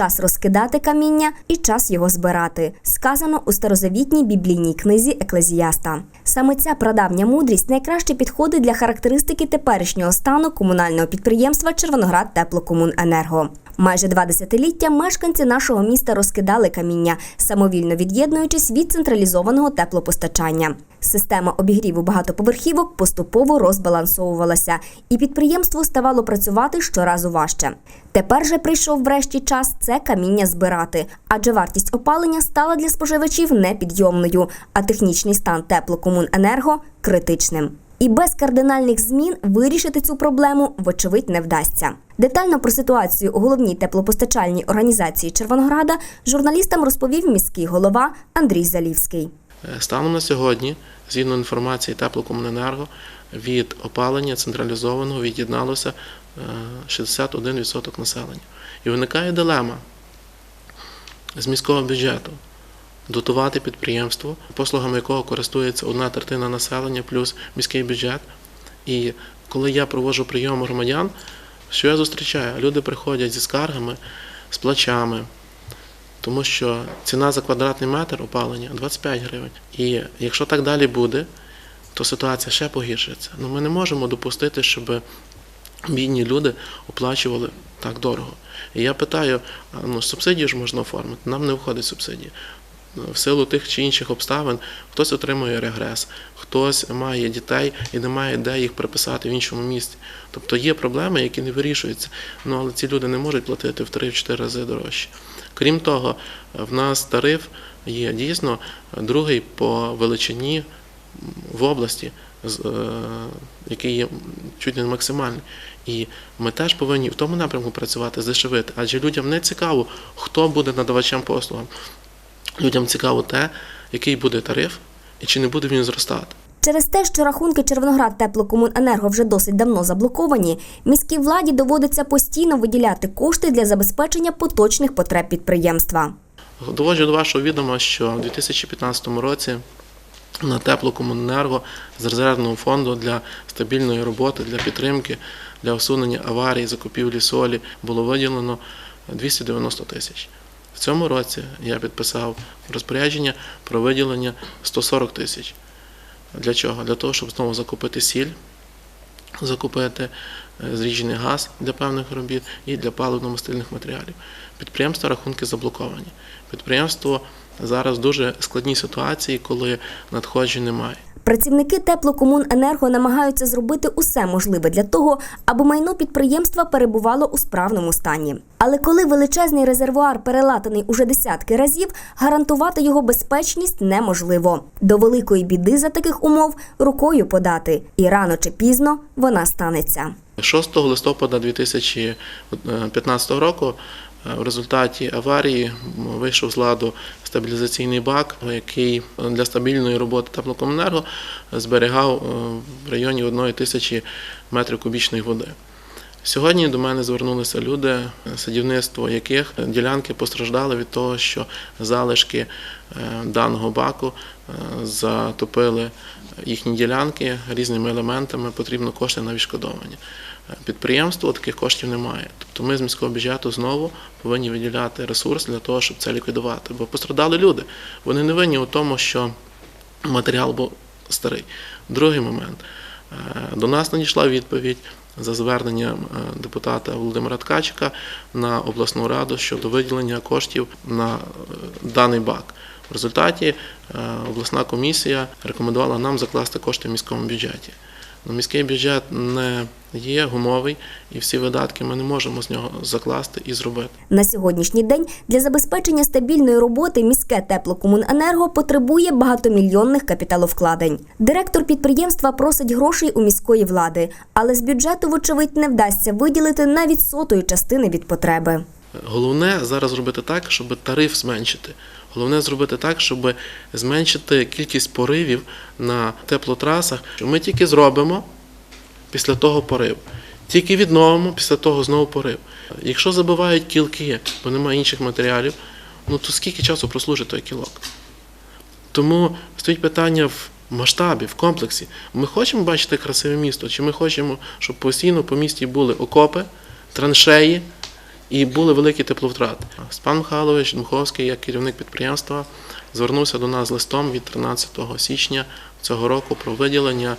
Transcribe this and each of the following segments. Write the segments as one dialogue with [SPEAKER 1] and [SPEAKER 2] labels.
[SPEAKER 1] час розкидати каміння і час його збирати, сказано у старозавітній біблійній книзі Еклезіаста. Саме ця прадавня мудрість найкраще підходить для характеристики теперішнього стану комунального підприємства Червоноград Теплокомуненерго. Майже два десятиліття мешканці нашого міста розкидали каміння, самовільно від'єднуючись від централізованого теплопостачання. Система обігріву багатоповерхівок поступово розбалансовувалася, і підприємство ставало працювати щоразу важче. Тепер же прийшов врешті час це каміння збирати, адже вартість опалення стала для споживачів непідйомною, а технічний стан теплокомуненерго критичним. І без кардинальних змін вирішити цю проблему, вочевидь, не вдасться. Детально про ситуацію у головній теплопостачальній організації Червонограда журналістам розповів міський голова Андрій Залівський.
[SPEAKER 2] Е, Станом на сьогодні, згідно інформації Теплокомуненерго, від опалення централізованого від'єдналося е, 61% населення. І виникає дилема з міського бюджету дотувати підприємство, послугами якого користується одна третина населення плюс міський бюджет. І коли я проводжу прийом громадян, що я зустрічаю? Люди приходять зі скаргами, з плачами, тому що ціна за квадратний метр опалення 25 гривень. І якщо так далі буде, то ситуація ще погіршиться. Ну ми не можемо допустити, щоб бідні люди оплачували так дорого. І я питаю: ну субсидію ж можна оформити, нам не входить субсидія. В силу тих чи інших обставин хтось отримує регрес, хтось має дітей і не має де їх приписати в іншому місці. Тобто є проблеми, які не вирішуються. Ну але ці люди не можуть платити в 3-4 рази дорожче. Крім того, в нас тариф є дійсно другий по величині в області, е, який є чуть не максимальний. І ми теж повинні в тому напрямку працювати, здешевити, адже людям не цікаво, хто буде надавачем послугам. Людям цікаво те, який буде тариф і чи не буде він зростати.
[SPEAKER 1] Через те, що рахунки Червоноград Теплокомуненерго вже досить давно заблоковані, міській владі доводиться постійно виділяти кошти для забезпечення поточних потреб підприємства.
[SPEAKER 2] Доводжу до вашого відома, що у 2015 році на теплокомуненерго з резервного фонду для стабільної роботи, для підтримки, для усунення аварій, закупівлі солі було виділено 290 тисяч. В цьому році я підписав розпорядження про виділення 140 тисяч. Для чого? Для того, щоб знову закупити сіль, закупити зріжений зріджений газ для певних робіт і для паливно-мастильних матеріалів. Підприємства рахунки заблоковані. Підприємство зараз в дуже складній ситуації, коли надходжень немає.
[SPEAKER 1] Працівники теплокомуненерго намагаються зробити усе можливе для того, аби майно підприємства перебувало у справному стані. Але коли величезний резервуар перелатаний уже десятки разів, гарантувати його безпечність неможливо. До великої біди за таких умов рукою подати, і рано чи пізно вона станеться.
[SPEAKER 2] 6 листопада 2015 року в результаті аварії вийшов з ладу стабілізаційний бак, який для стабільної роботи теплокомунерго зберігав е, в районі 1 тисячі метрів кубічної води. Сьогодні до мене звернулися люди, садівництво яких ділянки постраждали від того, що залишки е, даного баку е, затопили їхні ділянки різними елементами, потрібно кошти на відшкодовування. Е, Підприємство таких коштів немає. Тобто ми з міського бюджету знову повинні виділяти ресурс для того, щоб це ліквідувати. Бо пострадали люди. Вони не винні у тому, що матеріал був старий. Другий момент. Е, До нас надійшла відповідь за зверненням е, депутата Володимира Ткачика на обласну раду щодо виділення коштів на е, даний бак. В результаті обласна комісія рекомендувала нам закласти кошти в міському бюджеті. Ну, міський бюджет не є гумовий, і всі видатки ми не можемо з нього закласти і зробити.
[SPEAKER 1] На сьогоднішній день для забезпечення стабільної роботи міське теплокомуненерго потребує багатомільйонних капіталовкладень. Директор підприємства просить грошей у міської влади, але з бюджету, вочевидь, не вдасться виділити навіть сотої частини від потреби.
[SPEAKER 2] Головне зараз зробити так, щоб тариф зменшити. Головне зробити так, щоб зменшити кількість поривів на теплотрасах. Ми тільки зробимо після того порив. Тільки відновимо після того знову порив. Якщо забивають кілки, бо немає інших матеріалів, ну то скільки часу прослужить той кілок? Тому стоїть питання в масштабі, в комплексі. Ми хочемо бачити красиве місто, чи ми хочемо, щоб постійно по місті були окопи, траншеї І були великі тепловтрати. Степан Михайлович Дмуховський, як керівник підприємства, звернувся до нас з листом від 13 січня цього року про виділення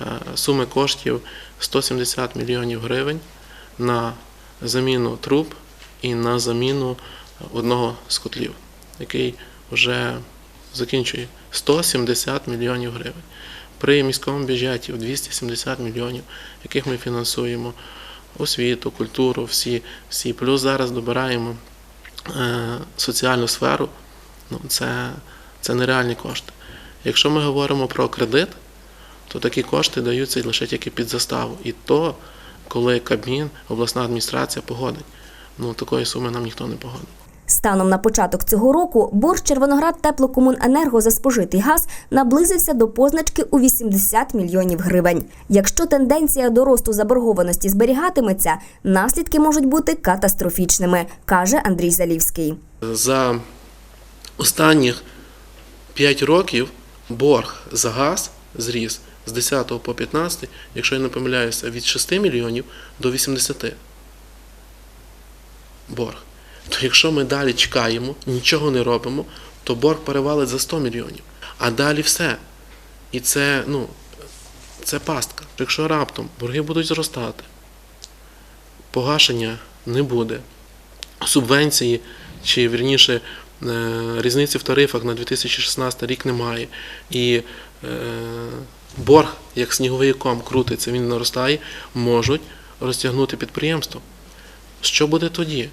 [SPEAKER 2] е, суми коштів 170 мільйонів гривень на заміну труб і на заміну одного з котлів, який вже закінчує 170 мільйонів гривень. При міському бюджеті в 270 мільйонів, яких ми фінансуємо освіту, культуру, всі, всі. Плюс зараз добираємо е, соціальну сферу, ну, це, це нереальні кошти. Якщо ми говоримо про кредит, то такі кошти даються лише тільки під заставу. І то, коли Кабмін, обласна адміністрація погодить. Ну, такої суми нам ніхто не погодить.
[SPEAKER 1] Станом на початок цього року борг Червоноград Теплокомуненерго за спожитий газ наблизився до позначки у 80 мільйонів гривень. Якщо тенденція до росту заборгованості зберігатиметься, наслідки можуть бути катастрофічними, каже Андрій Залівський.
[SPEAKER 2] За останніх 5 років борг за газ зріс з 10 по 15, якщо я не помиляюся, від 6 мільйонів до 80. Борг. То якщо ми далі чекаємо, нічого не робимо, то борг перевалить за 100 мільйонів. А далі все. І це, ну, це пастка. Якщо раптом борги будуть зростати, погашення не буде, субвенції, чи вірніше е, різниці в тарифах на 2016 рік немає. І е, борг, як сніговий ком крутиться, він наростає, можуть розтягнути підприємство. Що буде тоді,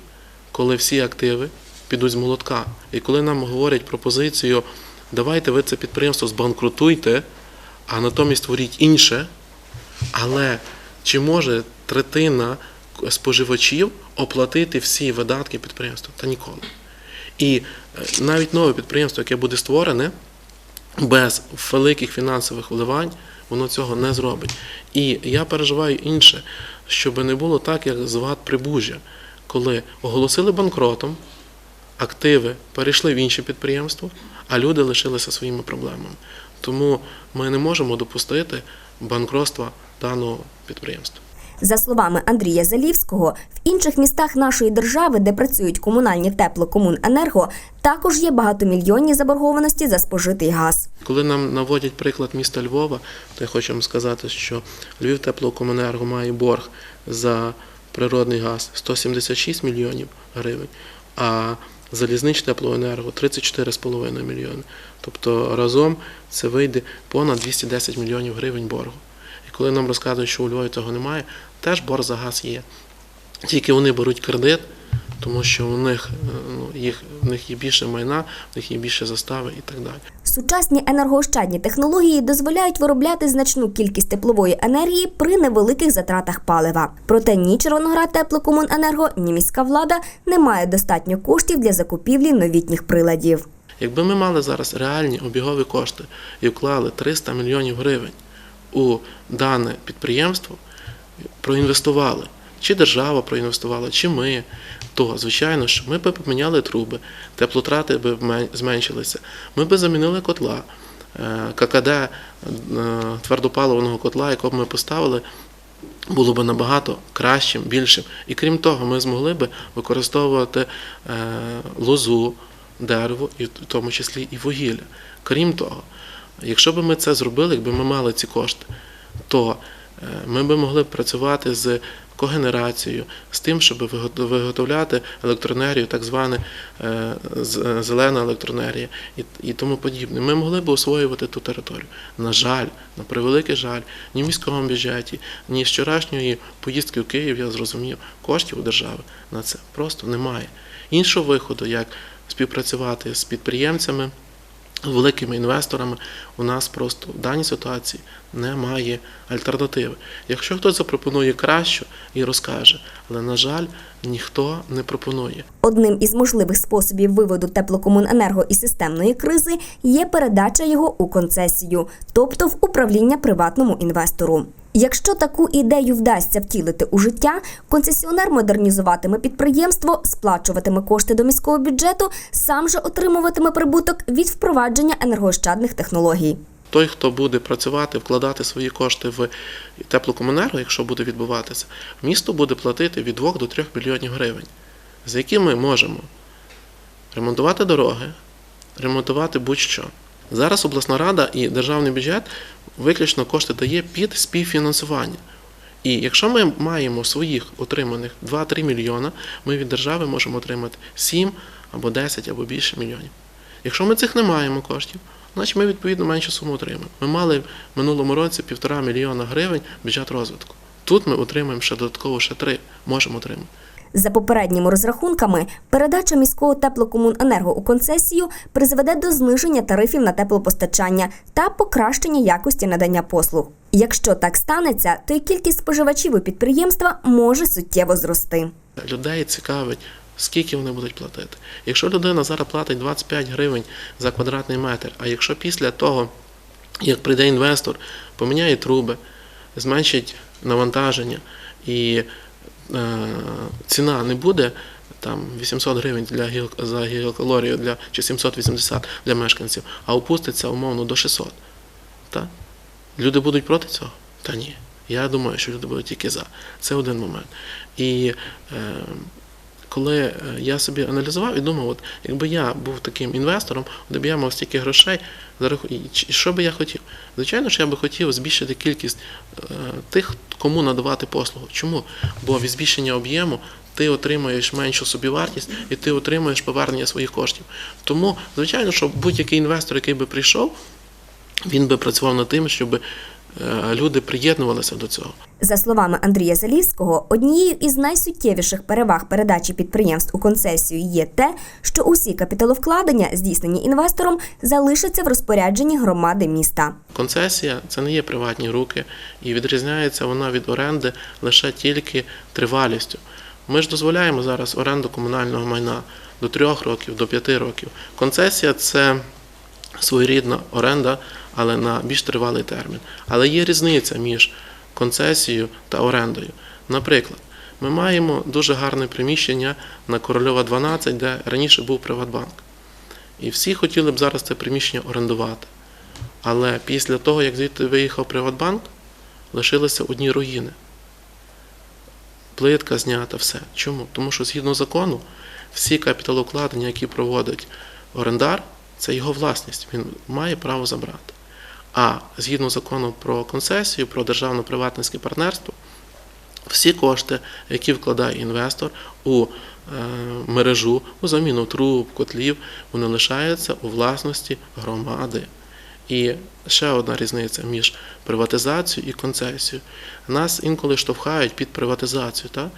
[SPEAKER 2] коли всі активи підуть з молотка? І коли нам говорять пропозицію, давайте ви це підприємство збанкрутуйте, а натомість створіть інше, але чи може третина споживачів оплатити всі видатки підприємства? Та ніколи. І е, навіть нове підприємство, яке буде створене, без великих фінансових вливань, воно цього не зробить. І я переживаю інше, щоб не було так, як з ВАД Прибужжя, коли оголосили банкротом, активи перейшли в інші підприємства, а люди лишилися своїми проблемами. Тому ми не можемо допустити банкротства даного підприємства.
[SPEAKER 1] За словами Андрія Залівського, в інших містах нашої держави, де працюють комунальні теплокомуненерго, також є багатомільйонні заборгованості за спожитий газ.
[SPEAKER 2] Коли нам наводять приклад міста Львова, то я хочу вам сказати, що Львів теплокомуненерго має борг за природний газ 176 мільйонів гривень, а залізнич теплоенерго 34,5 мільйони. Тобто разом це вийде понад 210 мільйонів гривень боргу. І коли нам розказують, що у Львові цього немає, теж борг за газ є. Тільки вони беруть кредит, тому що у них, е, ну, їх, в них є більше майна, в них є більше застави і так далі.
[SPEAKER 1] Сучасні енергоощадні технології дозволяють виробляти значну кількість теплової енергії при невеликих затратах палива. Проте ні Червоноград Теплокомуненерго, ні міська влада не має достатньо коштів для закупівлі новітніх приладів.
[SPEAKER 2] Якби ми мали зараз реальні обігові кошти і вклали 300 мільйонів гривень у дане підприємство, проінвестували, чи держава проінвестувала, чи ми, то звичайно, що ми б поміняли труби, теплотрати б зменшилися, ми б замінили котла. Е, ККД е, твердопаливного котла, якого ми поставили, було б набагато кращим, більшим. І крім того, ми змогли б використовувати е, лозу, дерево, і в тому числі і вугілля. Крім того, якщо б ми це зробили, якби ми мали ці кошти, то ми б могли працювати з когенерацією, з тим, щоб виготовляти електроенергію, так зване е, е, зелена електроенергія і, тому подібне. Ми могли б освоювати ту територію. На жаль, на превеликий жаль, ні в міському бюджеті, ні з вчорашньої поїздки в Київ, я зрозумів, коштів у держави на це просто немає. Іншого виходу, як співпрацювати з підприємцями, великими інвесторами, у нас просто в даній ситуації немає альтернативи. Якщо хтось запропонує кращу і розкаже, але на жаль, ніхто не пропонує.
[SPEAKER 1] Одним із можливих способів виводу теплокомуненерго із системної кризи є передача його у концесію, тобто в управління приватному інвестору. Якщо таку ідею вдасться втілити у життя, концесіонер модернізуватиме підприємство, сплачуватиме кошти до міського бюджету, сам же отримуватиме прибуток від впровадження енергоощадних технологій.
[SPEAKER 2] Той, хто буде працювати, вкладати свої кошти в теплокомунерго, якщо буде відбуватися, місто буде платити від 2 до 3 мільйонів гривень. за які ми можемо ремонтувати дороги, ремонтувати будь-що. Зараз обласна рада і державний бюджет виключно кошти дає під співфінансування. І якщо ми маємо своїх отриманих 2-3 мільйона, ми від держави можемо отримати 7 або 10 або більше мільйонів. Якщо ми цих не маємо коштів, значить ми відповідно меншу суму отримаємо. Ми мали в минулому році півтора мільйона гривень бюджет розвитку. Тут ми отримаємо ще додатково ще 3, можемо отримати.
[SPEAKER 1] За попередніми розрахунками, передача міського теплокомуненерго у концесію призведе до зниження тарифів на теплопостачання та покращення якості надання послуг. Якщо так станеться, то й кількість споживачів у підприємства може суттєво зрости.
[SPEAKER 2] Людей цікавить, скільки вони будуть платити. Якщо людина зараз платить 25 гривень за квадратний метр, а якщо після того, як прийде інвестор, поміняє труби, зменшить навантаження і е, ціна не буде там 800 гривень для за гігакалорію для, чи 780 для мешканців, а опуститься умовно до 600. Так? Люди будуть проти цього? Та ні. Я думаю, що люди будуть тільки за. Це один момент. І е, коли е, я собі аналізував і думав, от якби я був таким інвестором, де б я мав стільки грошей, що би я хотів? Звичайно, що я би хотів збільшити кількість е, тих, кому надавати послугу. Чому? Бо від збільшення об'єму ти отримуєш меншу собівартість і ти отримуєш повернення своїх коштів. Тому, звичайно, що будь-який інвестор, який би прийшов, він би працював над тим, щоб люди приєднувалися до цього.
[SPEAKER 1] За словами Андрія Залівського, однією із найсуттєвіших переваг передачі підприємств у концесію є те, що усі капіталовкладення, здійснені інвестором, залишаться в розпорядженні громади міста.
[SPEAKER 2] Концесія це не є приватні руки, і відрізняється вона від оренди лише тільки тривалістю. Ми ж дозволяємо зараз оренду комунального майна до трьох років, до п'яти років. Концесія це своєрідна оренда, але на більш тривалий термін. Але є різниця між концесією та орендою. Наприклад, ми маємо дуже гарне приміщення на Корольова 12, де раніше був Приватбанк. І всі хотіли б зараз це приміщення орендувати. Але після того, як звідти виїхав Приватбанк, лишилися одні руїни. Плитка знята, все. Чому? Тому що згідно закону, всі капіталовкладення, які проводить орендар, це його власність. Він має право забрати. А згідно закону про концесію, про державно-приватницьке партнерство, всі кошти, які вкладає інвестор у е, мережу, у заміну труб, котлів, вони лишаються у власності громади. І ще одна різниця між приватизацією і концесією. Нас інколи штовхають під приватизацію, так?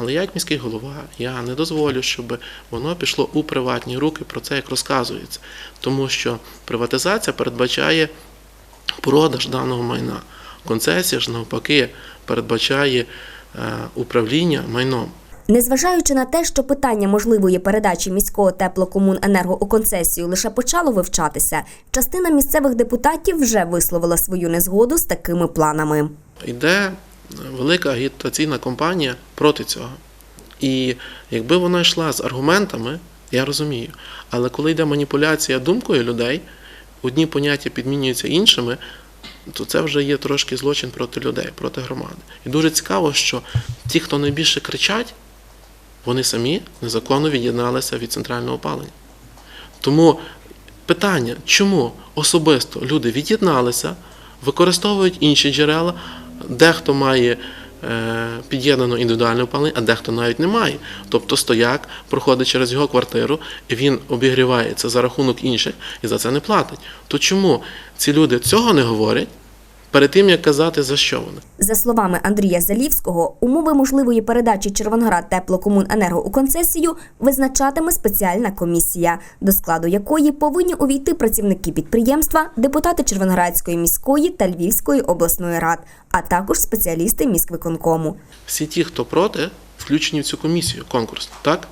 [SPEAKER 2] Але я, як міський голова, я не дозволю, щоб воно пішло у приватні руки, про це як розказується. Тому що приватизація передбачає продаж даного майна. Концесія ж навпаки передбачає е, управління майном.
[SPEAKER 1] Незважаючи на те, що питання можливої передачі міського теплокомуненерго у концесію лише почало вивчатися, частина місцевих депутатів вже висловила свою незгоду з такими планами.
[SPEAKER 2] Йде велика агітаційна кампанія проти цього. І якби вона йшла з аргументами, я розумію. Але коли йде маніпуляція думкою людей, одні поняття підмінюються іншими, то це вже є трошки злочин проти людей, проти громади. І дуже цікаво, що ті, хто найбільше кричать, вони самі незаконно від'єдналися від центрального опалення. Тому питання, чому особисто люди від'єдналися, використовують інші джерела, дехто має е, під'єднано індивідуальне опалення, а дехто навіть не має. Тобто стояк проходить через його квартиру, і він обігрівається за рахунок інших і за це не платить. То чому ці люди цього не говорять перед тим, як казати, за що вони?
[SPEAKER 1] За словами Андрія Залівського, умови можливої передачі Червоноград теплокомуненерго у концесію визначатиме спеціальна комісія, до складу якої повинні увійти працівники підприємства, депутати Червоноградської міської та Львівської обласної рад, а також спеціалісти міськвиконкому.
[SPEAKER 2] всі ті, хто проти, включені в цю комісію конкурсну, так?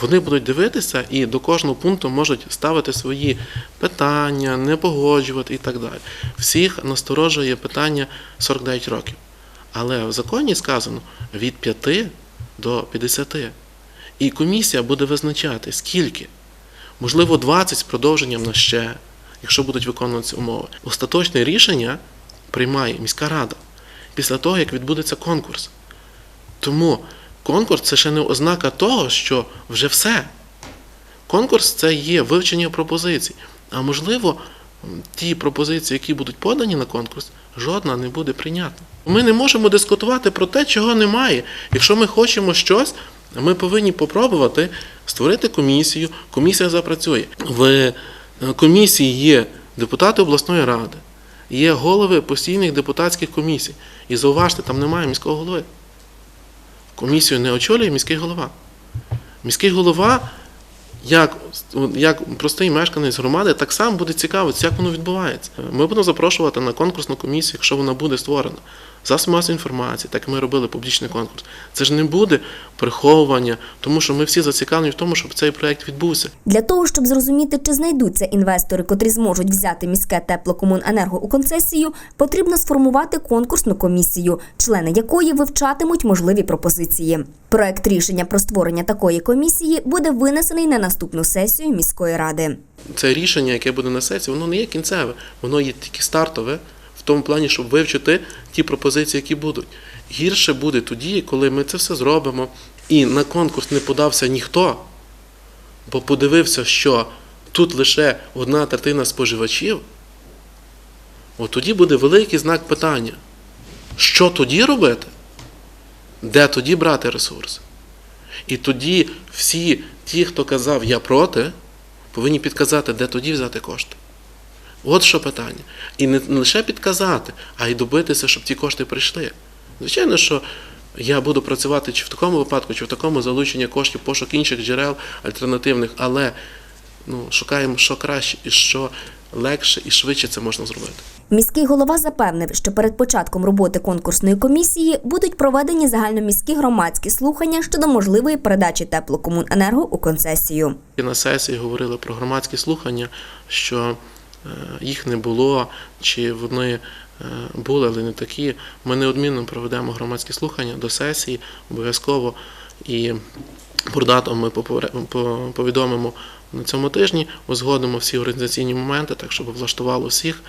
[SPEAKER 2] Вони будуть дивитися і до кожного пункту можуть ставити свої питання, не погоджувати і так далі. Всіх насторожує питання 49 років. Але в законі сказано від 5 до 50. І комісія буде визначати, скільки. Можливо, 20 з продовженням на ще, якщо будуть виконуватися умови. Остаточне рішення приймає міська рада після того, як відбудеться конкурс. Тому конкурс це ще не ознака того, що вже все. Конкурс це є вивчення пропозицій. А можливо, ті пропозиції, які будуть подані на конкурс, жодна не буде прийнятна. Ми не можемо дискутувати про те, чого немає. Якщо ми хочемо щось, ми повинні попробувати створити комісію. Комісія запрацює. В е, комісії є депутати обласної ради, є голови постійних депутатських комісій. І зауважте, там немає міського голови. Комісію не очолює міський голова. Міський голова, як, як простий мешканець громади, так само буде цікавитися, як воно відбувається. Ми будемо запрошувати на конкурсну комісію, якщо вона буде створена. Засіб масової інформації, так як ми робили публічний конкурс. Це ж не буде приховування, тому що ми всі зацікавлені в тому, щоб цей проект відбувся.
[SPEAKER 1] Для того, щоб зрозуміти, чи знайдуться інвестори, котрі зможуть взяти міське теплокомуненерго у концесію, потрібно сформувати конкурсну комісію, члени якої вивчатимуть можливі пропозиції. Проект рішення про створення такої комісії буде винесений на наступну сесію міської ради.
[SPEAKER 2] це рішення, яке буде на сесії, воно не є кінцеве, воно є тільки стартове, тому плані, щоб вивчити ті пропозиції, які будуть. Гірше буде тоді, коли ми це все зробимо, і на конкурс не подався ніхто, бо подивився, що тут лише одна третина споживачів, от тоді буде великий знак питання. Що тоді робити? Де тоді брати ресурси? І тоді всі ті, хто казав я проти, повинні підказати, де тоді взяти кошти. От що питання. І не лише підказати, а й добитися, щоб ті кошти прийшли. Звичайно, що я буду працювати чи в такому випадку, чи в такому залученні коштів, пошук інших джерел альтернативних, але ну, шукаємо, що краще і що легше і швидше це можна зробити.
[SPEAKER 1] Міський голова запевнив, що перед початком роботи конкурсної комісії будуть проведені загальноміські громадські слухання щодо можливої передачі теплокомуненерго у концесію.
[SPEAKER 2] І на сесії говорили про громадські слухання, що їх не було, чи вони е, були, але не такі. Ми неодмінно проведемо громадські слухання до сесії обов'язково. І про дату ми повідомимо на цьому тижні, узгодимо всі організаційні моменти, так щоб влаштувало всіх.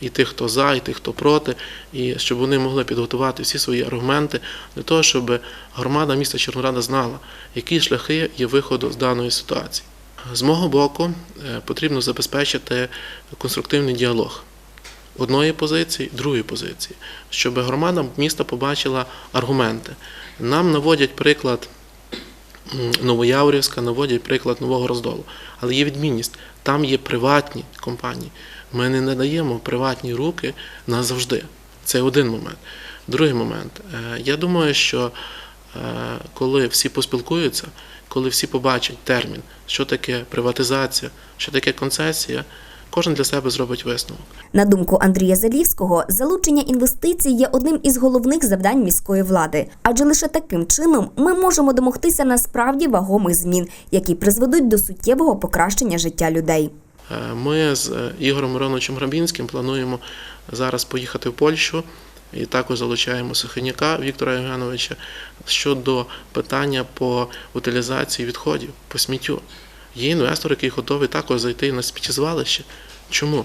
[SPEAKER 2] І тих, хто за, і тих, хто проти, і щоб вони могли підготувати всі свої аргументи для того, щоб громада міста Чернорада знала, які шляхи є виходу з даної ситуації. З мого боку, е, потрібно забезпечити конструктивний діалог одної позиції, другої позиції, щоб громада міста побачила аргументи. Нам наводять приклад м, Новояворівська, наводять приклад Нового Роздолу. Але є відмінність. Там є приватні компанії. Ми не надаємо приватні руки назавжди. Це один момент. Другий момент. Е, Я думаю, що е, коли всі поспілкуються, коли всі побачать термін, що таке приватизація, що таке концесія, кожен для себе зробить висновок.
[SPEAKER 1] На думку Андрія Залівського, залучення інвестицій є одним із головних завдань міської влади, адже лише таким чином ми можемо домогтися насправді вагомих змін, які призведуть до суттєвого покращення життя людей.
[SPEAKER 2] Е, Ми з е, Ігорем Мироновичем Грабінським плануємо зараз поїхати в Польщу і також залучаємо Сухиняка Віктора Євгеновича щодо питання по утилізації відходів, по сміттю. Є інвестор, який готовий також зайти на сміттєзвалище. Чому?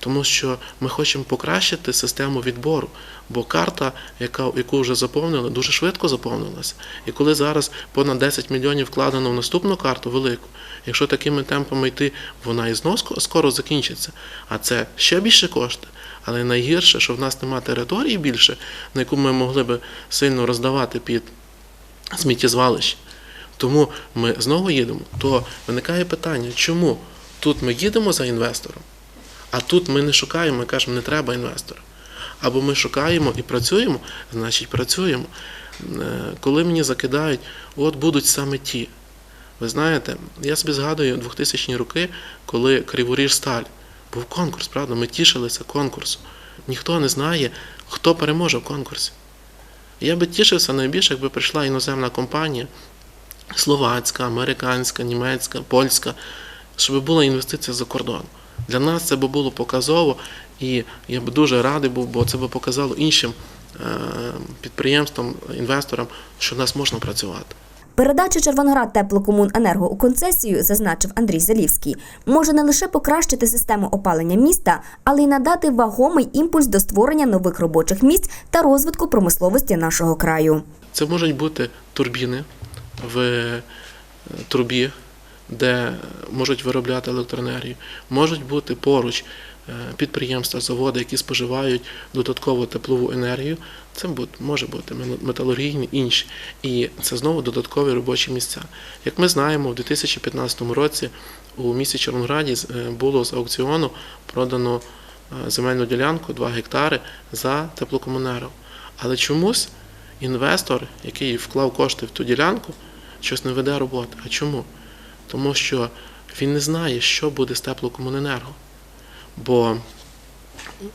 [SPEAKER 2] Тому що ми хочемо покращити систему відбору, бо карта, яка, яку вже заповнили, дуже швидко заповнилася. І коли зараз понад 10 мільйонів вкладено в наступну карту велику, якщо такими темпами йти, вона і знов скоро закінчиться. А це ще більше кошти. Але найгірше, що в нас немає території більше, на яку ми могли би сильно роздавати під сміттєзвалище. Тому ми знову їдемо. То виникає питання, чому тут ми їдемо за інвестором, а тут ми не шукаємо і кажемо, не треба інвестора. Або ми шукаємо і працюємо, значить працюємо. Е, Коли мені закидають, от будуть саме ті. Ви знаєте, я собі згадую 2000-ні роки, коли Криворіж Сталь був конкурс, правда? Ми тішилися конкурсу. Ніхто не знає, хто переможе в конкурсі. Я би тішився найбільше, якби прийшла іноземна компанія, словацька, американська, німецька, польська, щоб була інвестиція за кордон. Для нас це би було показово, і я б дуже радий був, бо це би показало іншим е, підприємствам, інвесторам, що в нас можна працювати.
[SPEAKER 1] Передача Червоноград теплокомуненерго у концесію, зазначив Андрій Залівський, може не лише покращити систему опалення міста, але й надати вагомий імпульс до створення нових робочих місць та розвитку промисловості нашого краю.
[SPEAKER 2] Це можуть бути турбіни в е, трубі, де можуть виробляти електроенергію. Можуть бути поруч е, підприємства, заводи, які споживають додаткову теплову енергію. Це може бути металургійні інші. І це знову додаткові робочі місця. Як ми знаємо, у 2015 році у місті Чорнограді е, було з аукціону продано е, земельну ділянку 2 гектари за теплокомунеру. Але чомусь інвестор, який вклав кошти в ту ділянку, щось не веде роботи. А чому? Тому що він не знає, що буде з теплокомуненерго. Бо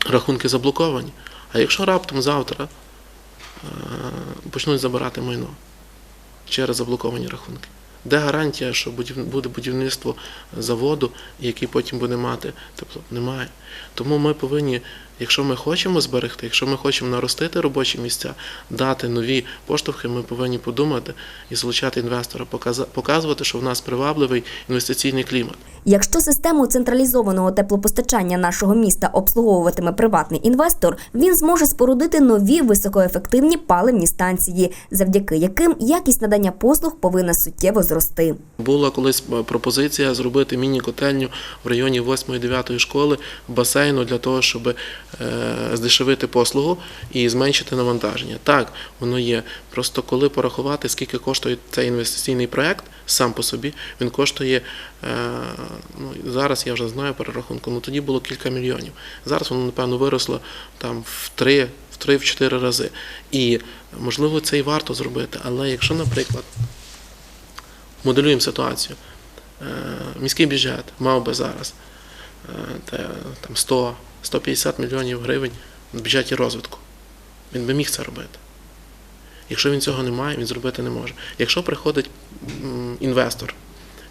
[SPEAKER 2] рахунки заблоковані. А якщо раптом завтра почнуть забирати майно через заблоковані рахунки, де гарантія, що буде будівництво заводу, який потім буде мати тепло? Немає. Тому ми повинні, якщо ми хочемо зберегти, якщо ми хочемо наростити робочі місця, дати нові поштовхи, ми повинні подумати і залучати інвестора, показувати, що в нас привабливий інвестиційний клімат.
[SPEAKER 1] Якщо систему централізованого теплопостачання нашого міста обслуговуватиме приватний інвестор, він зможе спорудити нові високоефективні паливні станції, завдяки яким якість надання послуг повинна суттєво зрости.
[SPEAKER 2] Була колись е, пропозиція зробити міні-котельню в районі 8-9 школи басейну для того, щоб е, здешевити послугу і зменшити навантаження. Так, воно є. Просто коли порахувати, скільки коштує цей інвестиційний проект сам по собі, він коштує е, ну, зараз я вже знаю перерахунку, ну тоді було кілька мільйонів. Зараз воно, напевно, виросло там в три, в три, в чотири рази. І можливо це і варто зробити. Але якщо, наприклад, моделюємо ситуацію. Е, Міський бюджет мав би зараз е, там 100, 150 мільйонів гривень в бюджеті розвитку. Він би міг це робити. Якщо він цього не має, він зробити не може. Якщо приходить інвестор,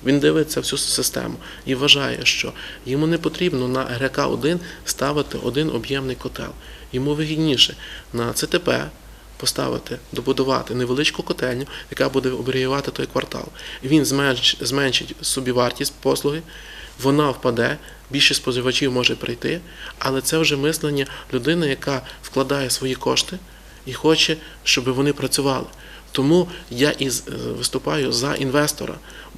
[SPEAKER 2] він дивиться всю систему і вважає, що йому не потрібно на РК-1 ставити один об'ємний котел. Йому вигідніше на ЦТП поставити, добудувати невеличку котельню, яка буде оберігати той квартал. Він зменш, зменшить собівартість послуги, вона впаде, більше споживачів може прийти, але це вже мислення людини, яка вкладає свої кошти і хоче, щоб вони працювали. Тому я і е, виступаю за інвестора.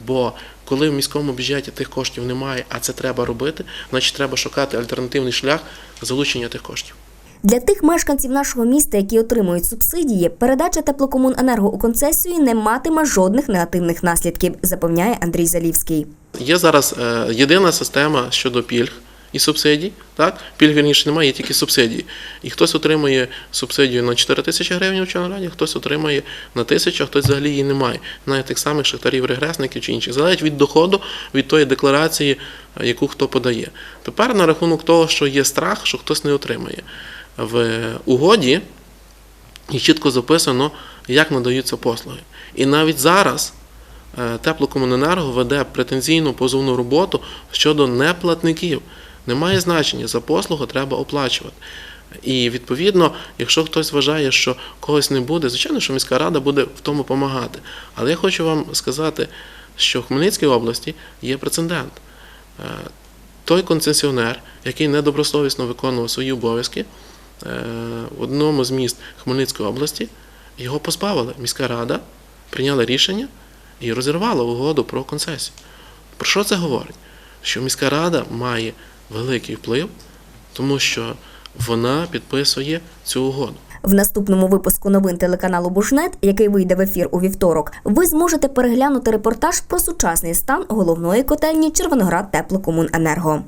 [SPEAKER 2] Бо коли в міському бюджеті тих коштів немає, а це треба робити, значить треба шукати альтернативний шлях залучення тих коштів.
[SPEAKER 1] Для тих мешканців нашого міста, які отримують субсидії, передача теплокомуненерго у концесію не матиме жодних негативних наслідків, запевняє Андрій Залівський.
[SPEAKER 2] Є зараз е, єдина система щодо пільг і субсидій. Так? Пільг вірніше немає, є тільки субсидії. І хтось отримує субсидію на 4 тисячі гривень у Чорнораді, хтось отримує на тисячу, а хтось взагалі її не має. Навіть тих самих шахтарів, регресників чи інших. Залежить від доходу, від тої декларації, е, яку хто подає. Тепер на рахунок того, що є страх, що хтось не отримає. В угоді і чітко записано, як надаються послуги. І навіть зараз е, теплокомуненерго веде претензійну позовну роботу щодо неплатників. Немає значення, за послугу треба оплачувати. І відповідно, якщо хтось вважає, що когось не буде, звичайно, що міська рада буде в тому допомагати. Але я хочу вам сказати, що в Хмельницькій області є прецедент. Е, Той концесіонер, який недобросовісно виконував свої обов'язки, в одному з міст Хмельницької області його позбавили. Міська рада прийняла рішення і розірвала угоду про концесію. Про що це говорить? Що міська рада має великий вплив, тому що вона підписує цю угоду.
[SPEAKER 1] В наступному випуску новин телеканалу Бушнет, який вийде в ефір у вівторок, ви зможете переглянути репортаж про сучасний стан головної котельні Червоноград Теплокомуненерго.